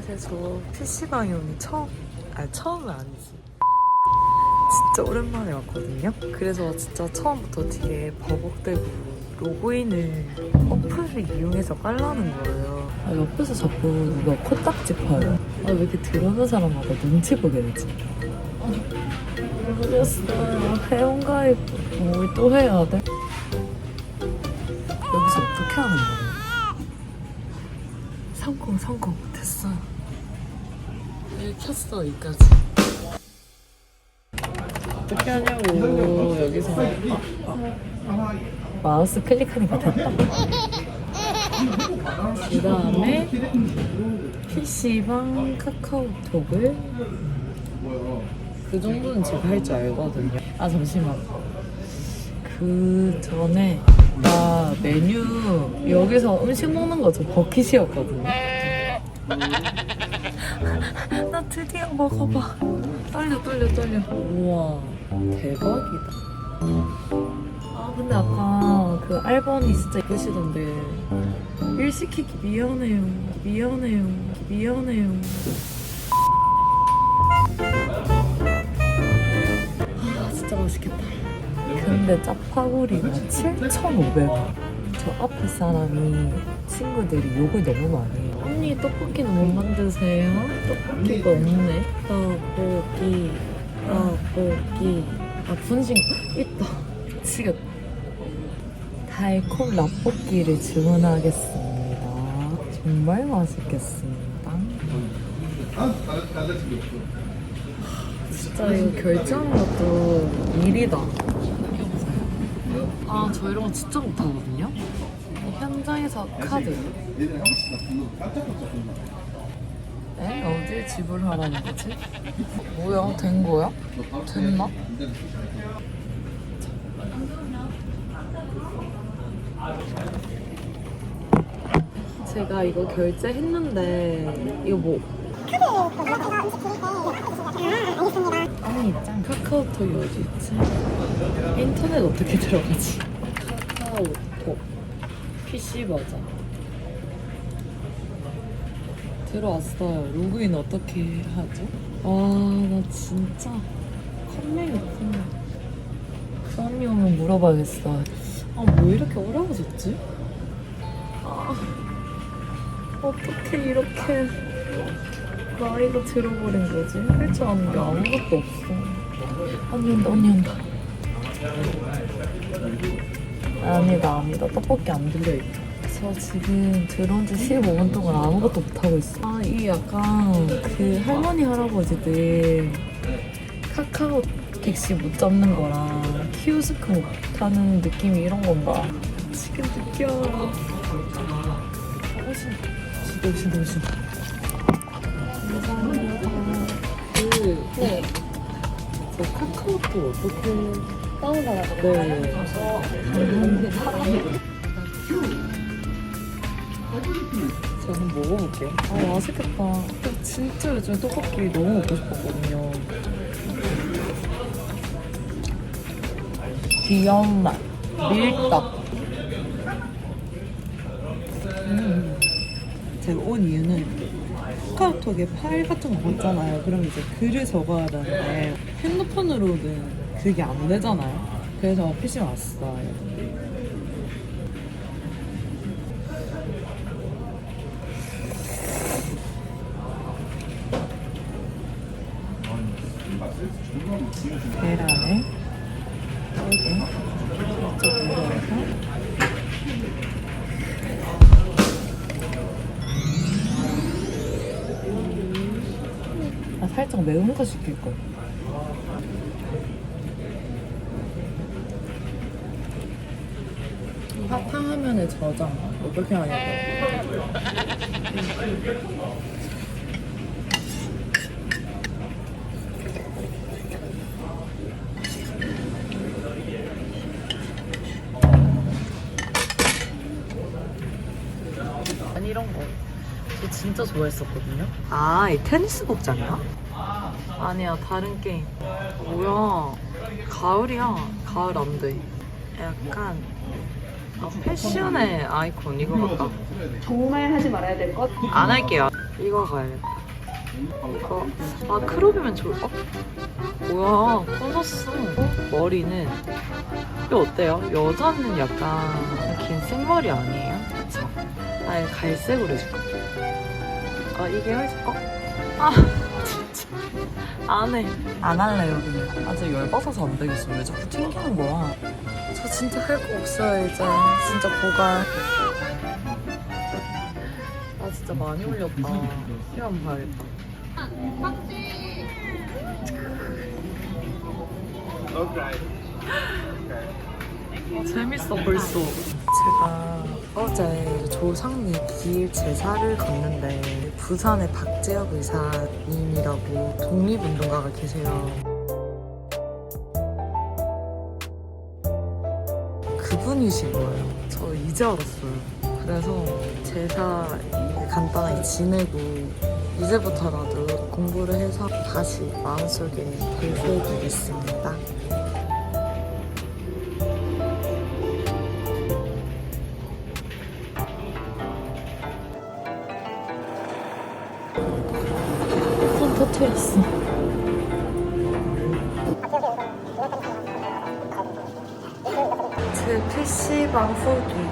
안녕하세요. 저 PC방에 오늘 처음, 아니 처음은 아니지. 진짜 오랜만에 왔거든요. 그래서 진짜 처음부터 뒤에 버벅대고 로그인을 어플을 이용해서 깔라는 거예요. 아, 옆에서 자꾸 누가 코딱지 파요. 아, 왜 이렇게 들어오는 사람마다 눈치 보게 되지? 아, 모르겠어요. 회원가입 뭘 또 해야 돼? 여기서 어떻게 하는 거예 요? 성공 성공 됐어요. 일 켰어 이까지. 어떻게 하냐고 여기서 마우스 클릭하니까 됐다. 그 다음에 PC방 카카오톡을 그 정도는 제가 할 줄 알거든요. 아 잠시만. 그 전에 나 메뉴 여기서 음식 먹는 거 저 버킷이었거든요. 나 드디어 먹어봐. 떨려 떨려 떨려. 우와 대박이다. 아 근데 아까 그 알바니 진짜 예쁘시던데 일 시키기 미안해요. 미안해요. 미안해요. 아 진짜 맛있겠다. 근데 짜파구리가 7,500원. 저 앞에 사람이 친구들이 욕을 너무 많이 해요. 언니 떡볶이는 못 만드세요? 떡볶이가 없네. 떡볶이, 떡볶이. 아 분식 있다. 미치겠다. 달콤 라볶이를 주문하겠습니다. 정말 맛있겠습니다. 진짜 이거 결제하는 것도 일이다. 아, 저 이런 거 진짜 못하거든요. 현장에서 카드. 에? 어디에 지불하라는 거지? 뭐야? 된 거야? 됐나? 제가 이거 결제했는데 이거 뭐 아니 짱 카카오톡이 어디 있지? 인터넷 어떻게 들어가지? 카카오톡 PC 버전 들어왔어요. 로그인 어떻게 하죠? 와나 진짜 컴맹이구나. 썸이 오면 물어봐야겠어. 아뭐 이렇게 어려워졌지? 아 어떻게 이렇게 나이가 들어버린 거지? 아는 게 아무것도 없어. 언니 온다, 언니 온다. 아니다, 아니다. 떡볶이 안 들려있다. 저 지금 들어온 지 15분 동안 아무것도 못하고 있어. 아, 이 약간 그 할머니, 할아버지들 카카오 택시 못 잡는 거랑 키오스크 못 타는 느낌이 이런 건가? 지금 느껴. 오신다. 오신다, 오신다, 오 카카오톡 어떻게. 다운받아서 네. 제가 한번 먹어볼게요. 아, 맛있겠다. 근데 진짜 요즘 떡볶이 너무 먹고 싶었거든요. 귀여운 맛. 밀떡. 음. 제가 온 이유는 카카오톡에 파일 같은 거 있잖아요. 그럼 이제 글을 적어야 되는데 핸드폰으로는 그게 안 되잖아요. 그래서 PC 왔어요. 계란에 떡에 직접 물어서 아, 살짝 매운 거 시킬 걸. 화탕화면에 저장 어떻게 하냐고. 아니 이런 거. 저 진짜 좋아했었거든요. 아, 이 테니스 복장이야? 아니야, 다른 게임. 뭐야? 가을이야. 가을 안 돼. 약간 아, 패션의 아이콘 이거 같다. 정말 하지 말아야 될 것? 안 할게요. 이거 가야겠다. 이거 아 크롭이면 좋을 어? 뭐야 꺼졌어. 어? 머리는 이거 어때요? 여자는 약간 긴 생머리 아니에요? 아예 갈색으로 해줄까? 아 이게 해줄까? 아 진짜 안 해. 안 할래요 그냥. 아주 열받아서 안 되겠어. 왜 자꾸 튕기는 거야? 저 진짜 할 거 없어요 이제. 진짜 보갈. 아 진짜 많이 올렸다. 시간 봐야겠다. 아, 재밌어 벌써. 제가 어제 조상리 기일 제사를 걷는데 부산의 박재혁 의사님이라고 독립운동가가 계세요. 그분이신 거예요. 저 이제 알았어요. 그래서 제사 간단하게 지내고 이제부터라도 공부를 해서 다시 마음속에 되새기겠습니다. 터트렸어. 제 PC방 후기 끝.